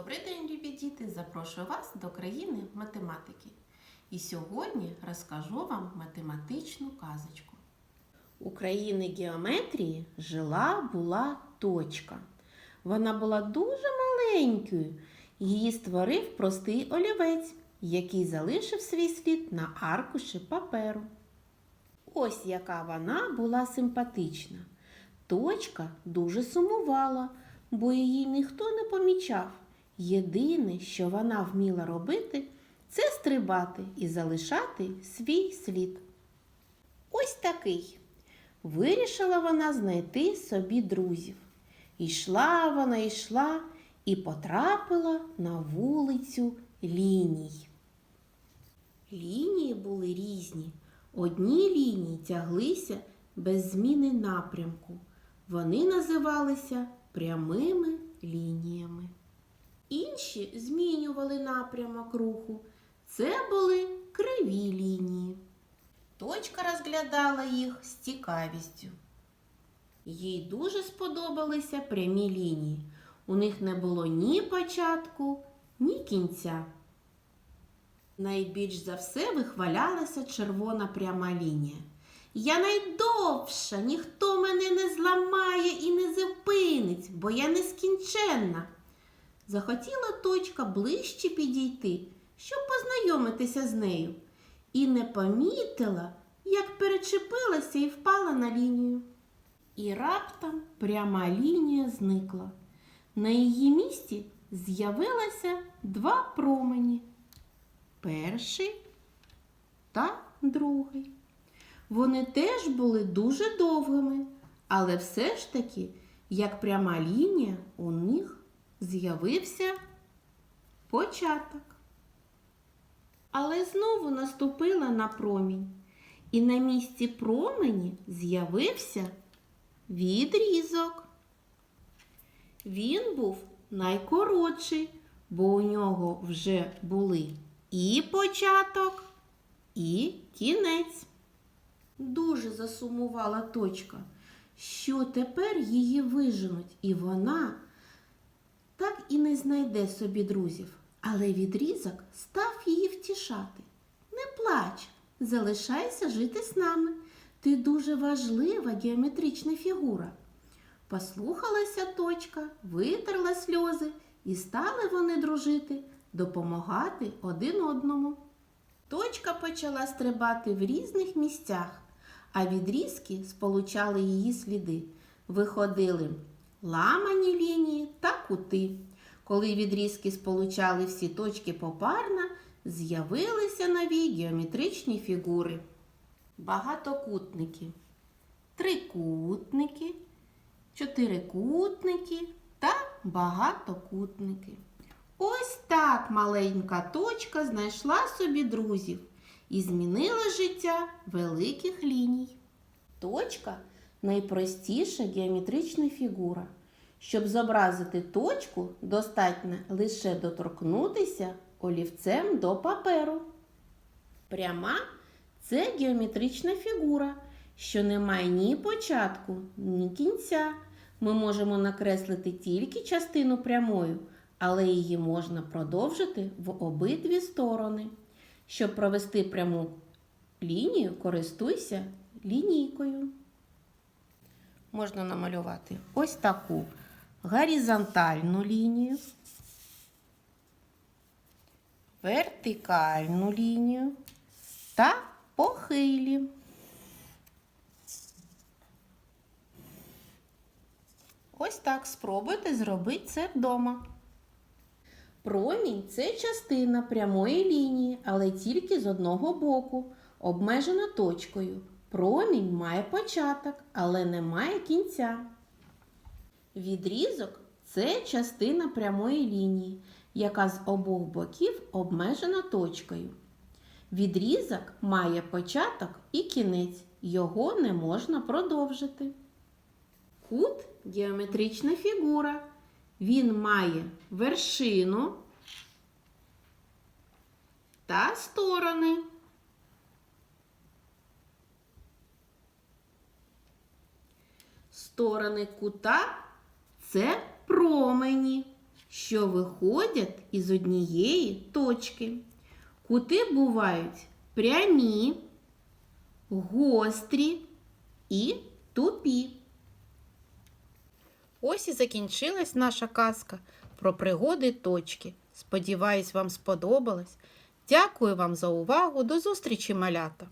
Добрий день, любі діти! Запрошую вас до країни математики. І сьогодні розкажу вам математичну казочку. У країни геометрії жила була точка. Вона була дуже маленькою. Її створив простий олівець, який залишив свій слід на аркуші паперу. Ось яка вона була симпатична. Точка дуже сумувала, бо її ніхто не помічав. Єдине, що вона вміла робити, це стрибати і залишати свій слід. Ось такий. Вирішила вона знайти собі друзів. Ішла вона, йшла і потрапила на вулицю ліній. Лінії були різні. Одні лінії тяглися без зміни напрямку. Вони називалися прямими лініями. Інші змінювали напрямок руху. Це були криві лінії. Точка розглядала їх з цікавістю. Їй дуже сподобалися прямі лінії. У них не було ні початку, ні кінця. Найбільш за все вихвалялася червона пряма лінія. Я найдовша, ніхто мене не зламає і не зупинить, бо я нескінченна. Захотіла точка ближче підійти, щоб познайомитися з нею, і не помітила, як перечепилася і впала на лінію. І раптом пряма лінія зникла. На її місці з'явилося два промені перший та другий. Вони теж були дуже довгими, але все ж таки, як пряма лінія, у них з'явився початок. Але знову наступила на промінь, і на місці промені з'явився відрізок. Він був найкоротший, бо у нього вже були і початок, і кінець. Дуже засумувала точка, що тепер її виженуть, і вона так і не знайде собі друзів. Але відрізок став її втішати. Не плач, залишайся жити з нами. Ти дуже важлива геометрична фігура. Послухалася точка, витерла сльози, і стали вони дружити, допомагати один одному. Точка почала стрибати в різних місцях, а відрізки сполучали її сліди. Виходили ламані лінії та кути. Коли відрізки сполучали всі точки попарно, з'явилися нові геометричні фігури. Багатокутники, трикутники, чотирикутники та багатокутники. Ось так маленька точка знайшла собі друзів і змінила життя великих ліній. Точка найпростіша геометрична фігура. Щоб зобразити точку, достатньо лише доторкнутися олівцем до паперу. Пряма це геометрична фігура, що не має ні початку, ні кінця. Ми можемо накреслити тільки частину прямою, але її можна продовжити в обидві сторони. Щоб провести пряму лінію, користуйся лінійкою. Можна намалювати ось таку горизонтальну лінію, вертикальну лінію та похилі. Ось так спробуйте зробити це вдома. Промінь це частина прямої лінії, але тільки з одного боку, обмежена точкою. Промінь має початок, але не має кінця. Відрізок це частина прямої лінії, яка з обох боків обмежена точкою. Відрізок має початок і кінець, його не можна продовжити. Кут геометрична фігура. Він має вершину та сторони. Сторони кута це промені. що виходять із однієї точки. Кути бувають прямі, гострі і тупі. Ось і закінчилась наша казка про пригоди точки. Сподіваюсь, вам сподобалось. Дякую вам за увагу. До зустрічі, малята!